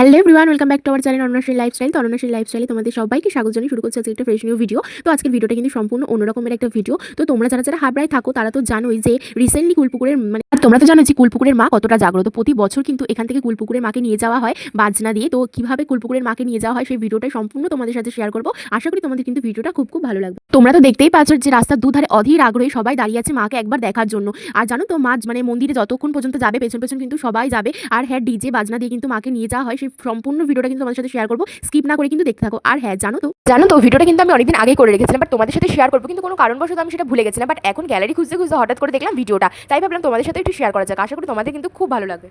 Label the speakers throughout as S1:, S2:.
S1: Hello everyone welcome back to our channel অননাশী lifestyle তো অননাশী লাইফস্টাইলে তোমাদের সবাইকে স্বাগত জানিয়ে শুরু করছে আজকে একটা ফ্রেশ নিউ ভিডিও তো আজকের ভিডিওটা কিন্তু সম্পূর্ণ অন্যরকমের একটা ভিডিও তো তোমরা যারা যারা হাবড়ায় থাকো, তারা তো জানোই যে রিসেন্টলি কুলপুকুরের মানে তোমরা তো জানো যে কুলপুকুরের মা কতটা জাগ্রত। প্রতি বছর কিন্তু এখান থেকে কুলপুকুরের মাকে নিয়ে যাওয়া হয় বাজনা দিয়ে। তো কীভাবে কুলপুকুরের মাকে নিয়ে যাওয়া হয় সেই ভিডিওটাই সম্পূর্ণ তোমাদের সাথে শেয়ার করব। আশা করি তোমাদের কিন্তু ভিডিওটা খুব খুব ভালো লাগবে। তোমরা তো দেখতেই পাচ্ছ যে রাস্তার দুধারে অধীর আগ্রহে সবাই দাঁড়িয়ে আছে মাকে একবার দেখার জন্য। আর জানো তো মা মানে মন্দিরে যতক্ষণ পর্যন্ত যাবে, পেছন পেছন কিন্তু সবাই যাবে। আর হ্যাঁ ডিজে বাজনা দিয়ে কিন্তু মাকে নিয়ে যাওয়া হয় সেই সম্পূর্ণ ভিডিওটা কিন্তু তোমাদের সাথে শেয়ার করব। স্কিপ না করে কিন্তু দেখতে থাকো। আর হ্যাঁ জানো তো? জানো তো, ভিডিওটা কিন্তু আমি অনেকদিন আগে করে রেখেছিলাম বাট তোমাদের সাথে শেয়ার করব, কিন্তু কোনো কারণবশত আমি সেটা ভুলে গেছিলাম বাট এখন গ্যালারি খুঁজতে খুঁজতে হঠাৎ করে দেখলাম ভিডিওটা তাই ভাবলাম তোমাদের সাথে একটু শেয়ার করা যাক। আশা করি তোমাদের কিন্তু খুব ভালো লাগবে।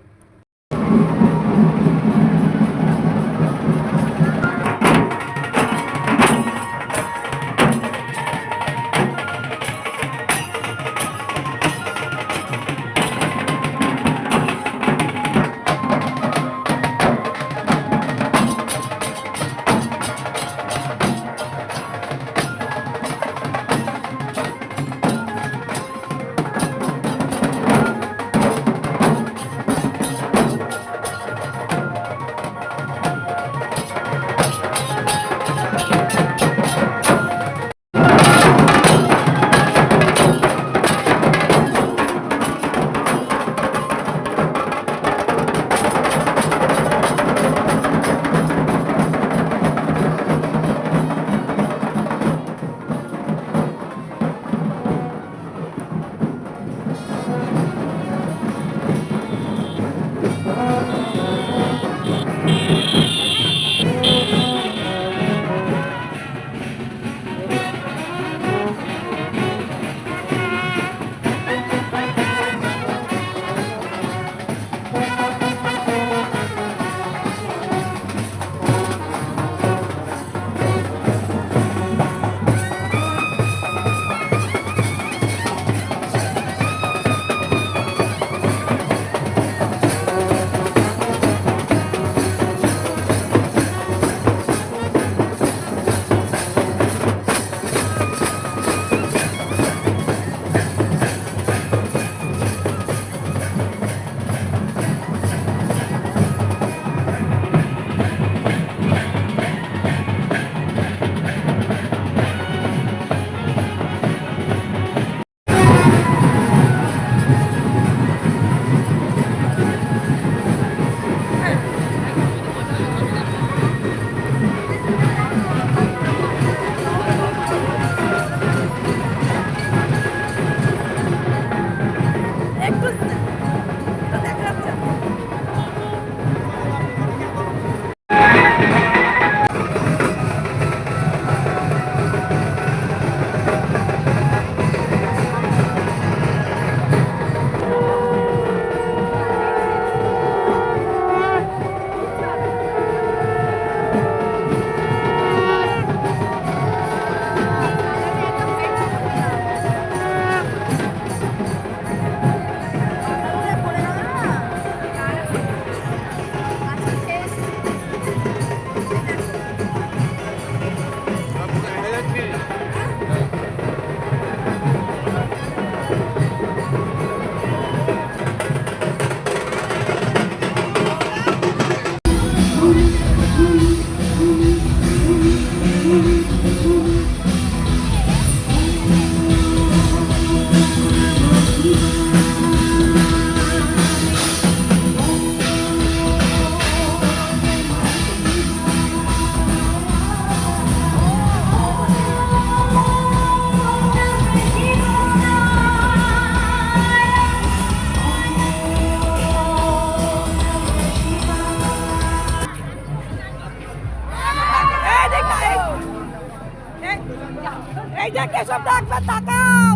S2: এই যে কেশব ডাকবে তাকাও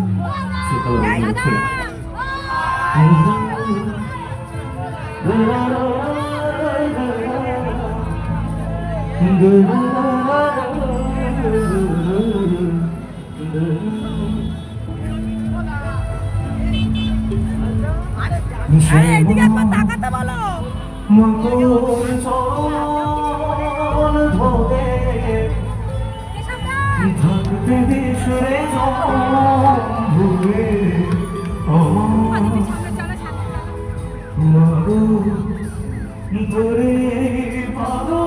S2: এই এই, এইদিকে একবার তাকাতে বলো
S3: তোরে বিদেশরে ভুলে মারো ধরে ভালো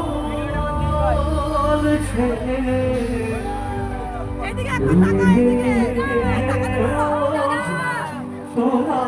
S3: ছেলে তোমার